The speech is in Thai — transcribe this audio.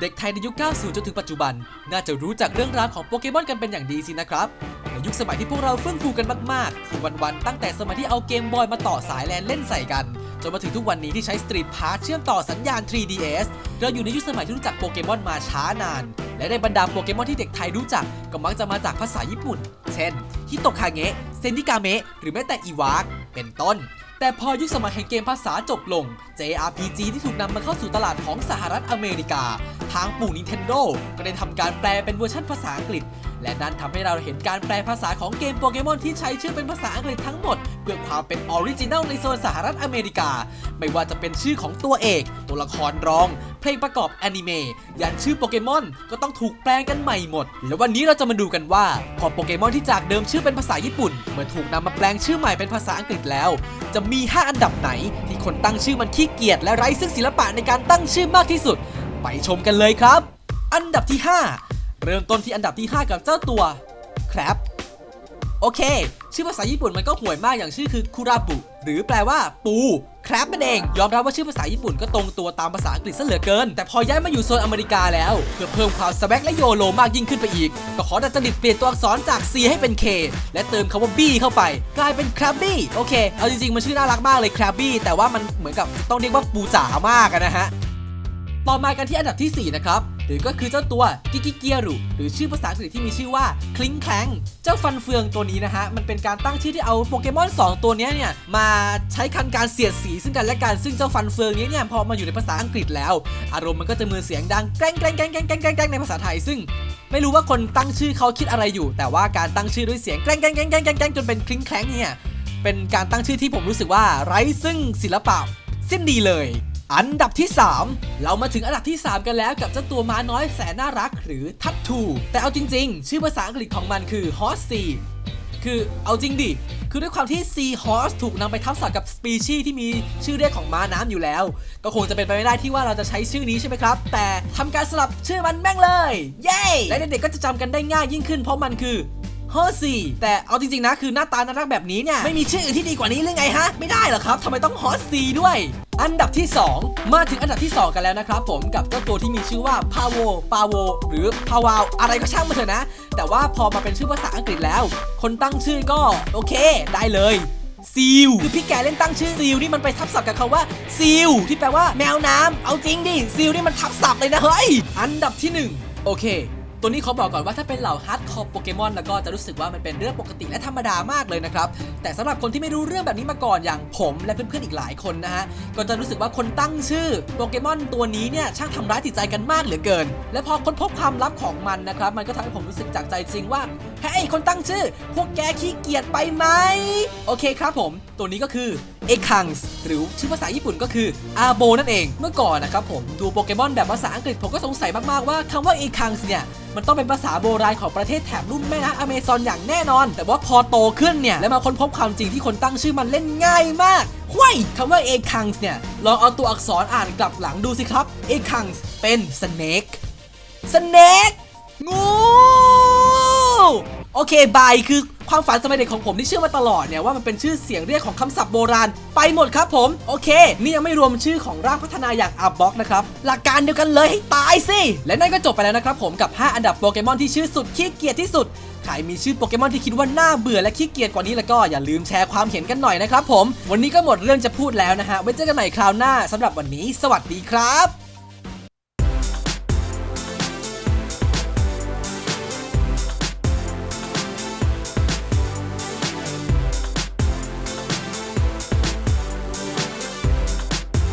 เด็กไทยในยุค 90 จนถึงปัจจุบัน น่าจะรู้จักเรื่องราวของโปเกมอนกันเป็นอย่างดีสินะครับ ในยุคสมัยที่พวกเราเฟื่องฟูกันมากๆ ที่วันๆ ตั้งแต่สมัยที่เอาเกมบอยมาต่อสายแลนเล่นใส่กัน จนมาถึงทุกวันนี้ที่ใช้สตรีทพาร์เชื่อมต่อสัญญาณ 3DS เราอยู่ในยุคสมัยที่รู้จักโปเกมอนมาช้านาน และในบรรดาโปเกมอนที่เด็กไทยรู้จัก ก็มักจะมาจากภาษาญี่ปุ่น เช่นฮิโตคาเงะ เซนดิกาเมะ หรือแม้แต่อีวาก เป็นต้น แต่พอยุคสมัยแห่งเกมภาษาจบลง JRPG ที่ถูกนำมาเข้าสู่ตลาดของสหรัฐอเมริกา ทางปู่ Nintendo ก็ได้ทำการแปลเป็นเวอร์ชันภาษาอังกฤษ และนั่นทำให้เราเห็นการแปลภาษาของเกมโปเกมอนที่ใช้ชื่อเป็นภาษาอังกฤษทั้งหมด เพื่อความเป็นออริจินัลในโซนสหรัฐอเมริกา ไม่ว่าจะเป็นชื่อของตัวเอก ตัวละครรอง เพลงประกอบแอนิเมะยันชื่อโปเกมอนก็ต้องถูกแปลงกันใหม่หมด และวันนี้เราจะมาดูกันว่า พอโปเกมอนที่จากเดิมชื่อเป็นภาษาญี่ปุ่นเมื่อถูกนำมาแปลงชื่อใหม่เป็นภาษาอังกฤษแล้วจะมี 5 อันดับไหน ที่คนตั้งชื่อมันขี้เกียจและไร้ซึ่งศิลปะในการตั้งชื่อมากที่สุด ไปชมกันเลยครับ อันดับที่ 5 เริ่มต้นที่อันดับที่ 5 กับเจ้าตัวครับโอเค ชื่อภาษาญี่ปุ่นมันก็ห่วยมากอย่างชื่อคือคุราบุหรือแปลว่าปู ครับนั่นเองยอมรับว่าชื่อภาษาญี่ปุ่นก็ตรงตัวตามภาษาอังกฤษซะเหลือเกิน แต่พอย้ายมาอยู่โซนอเมริกาแล้ว เพื่อเพิ่มความสแบ็กและโยโลมากยิ่งขึ้นไปอีก ก็ขอดัดจริตเปลี่ยนตัวอักษรจาก C ให้เป็น K และเติมคำว่า B เข้าไป กลายเป็น Krabby โอเค เอาจริงๆ มันชื่อน่ารักมากเลย Krabby แต่ว่ามันเหมือนกับต้องเรียกว่าปูจ๋ามากนะฮะต่อมากันที่อันดับทีสี่4 นะครับ หรือก็คือเจ้าตัวกิกิเกียรุหรือชื่อภาษาอังกฤษที่มีชื่อว่าคลิงแคลงเจ้าฟันเฟืองตัวนี้นะฮะ มันเป็นการตั้งชื่อที่เอาโปเกมอน 2 ตัวนี้เนี่ย มาใช้คันการเสียดสีซึ่งกันและกันซึ่งเจ้าฟันเฟืองนี้เนี่ยพอมาอยู่ในภาษาอังกฤษแล้ว อารมณ์มันก็จะมือเสียงดังแกล้งแกล้งแกล้งแกล้งแกล้งแกล้งแกล้งในภาษาไทยซึ่งไม่รู้ว่าคนตั้งชื่อเขาคิดอะไรอยู่ แต่ว่าการตั้งชื่อด้วยเสียงแกล้งแกล้งแกล้งแกล้งแกล้งจนเป็นคลิงแคลงเนี่ยเป็นการตั้งชื่อที่ผมรู้สึกว่าไร้ซึ่งศิลปะสิ้นดีเลย อันดับที่ 3 เรามาถึงอันดับที่ 3 กันแล้วกับเจ้าตัวม้าน้อยแสนน่ารักหรือทัตทู แต่เอาจริง ๆ ชื่อภาษาอังกฤษของมันคือ Horse C คือเอาจริงดิ คือด้วยความที่ Sea Horse ถูกนำไปทับศัพท์กับสปีชีส์ที่มีชื่อเรียกของม้าน้ำอยู่แล้ว ก็คงจะเป็นไปไม่ได้ที่ว่าเราจะใช้ชื่อนี้ใช่ไหมครับ แต่ทำการสลับชื่อมันแม่งเลย เย้ และเด็กๆก็จะจำกันได้ง่ายยิ่งขึ้นเพราะมันคือฮอซีแต่เอาจริงๆนะคือหน้าตาน่ารักแบบนี้เนี่ย ไม่มีชื่ออื่นที่ดีกว่านี้หรือไงฮะ ไม่ได้หรอครับทำไมต้องฮอซีด้วย อันดับที่ 2 มาถึงอันดับที่ 2 กันแล้วนะครับผมกับเจ้าตัวที่มีชื่อว่าพาโวปาโวหรือพาวาวอะไรก็ช่างมาเถอะนะ แต่ว่าพอมาเป็นชื่อภาษาอังกฤษแล้ว คนตั้งชื่อก็โอเค ได้เลยซีลคือพี่แกเล่นตั้งชื่อซีลนี่มันไปทับศัพท์กับคำว่าซีลที่แปลว่าแมวน้ำเอาจริงดิซีลนี่มันทับศัพท์เลยนะเฮ้ยอันดับที่หนึ่งโอเค ตัวนี้เขาบอกก่อนว่าถ้าเป็นเหล่าฮาร์ดคอร์โปเกมอนแล้วก็จะรู้สึกว่ามันเป็นเรื่องปกติและธรรมดามากเลยนะครับ แต่สำหรับคนที่ไม่รู้เรื่องแบบนี้มาก่อนอย่างผมและเพื่อนๆอีกหลายคนนะฮะ ก็จะรู้สึกว่าคนตั้งชื่อโปเกมอนตัวนี้เนี่ยช่างทำร้ายจิตใจกันมากเหลือเกิน และพอค้นพบความลับของมันนะครับ มันก็ทำให้ผมรู้สึกจากใจจริงว่าเฮ้ยคนตั้งชื่อ พวกแกขี้เกียจไปไหมโอเคครับผม ตัวนี้ก็คือ เอคังส์หรือชื่อภาษาญี่ปุ่นก็คืออาโบนั่นเอง เมื่อก่อนนะครับผมดูโปเกมอนแบบภาษาอังกฤษผมก็สงสัยมาก ๆ ว่าคำว่าเอคังส์เนี่ยมันต้องเป็นภาษาโบราณของประเทศแถบรุ่นแม่น้ำอเมซอนอย่างแน่นอน แต่ว่าพอโตขึ้นเนี่ย แล้วมาค้นพบความจริงที่คนตั้งชื่อมันเล่นง่ายมากห้วยคำว่าเอคังส์เนี่ย ลองเอาตัวอักษรอ่านกลับหลังดูสิครับเอคังส์เป็น snake snake งู โอเคบายคือความฝันสมัยเด็กของผมที่เชื่อมาตลอดเนี่ยว่ามันเป็นชื่อเสียงเรียกของคำศัพท์โบราณ ไปหมดครับผมโอเค นี่ยังไม่รวมชื่อของร่างพัฒนาอย่างอับบ็อกนะครับ หลักการเดียวกันเลยให้ตายสิ และนั่นก็จบไปแล้วนะครับผมกับ 5 อันดับโปเกมอนที่ชื่อสุดขี้เกียจที่สุดใครมีชื่อโปเกมอนที่คิดว่าน่าเบื่อและขี้เกียจกว่านี้แล้วก็อย่าลืมแชร์ความเห็นกันหน่อยนะครับผม วันนี้ก็หมดเรื่องจะพูดแล้วนะฮะไว้เจอกันใหม่คราวหน้าสำหรับวันนี้ สวัสดีครับ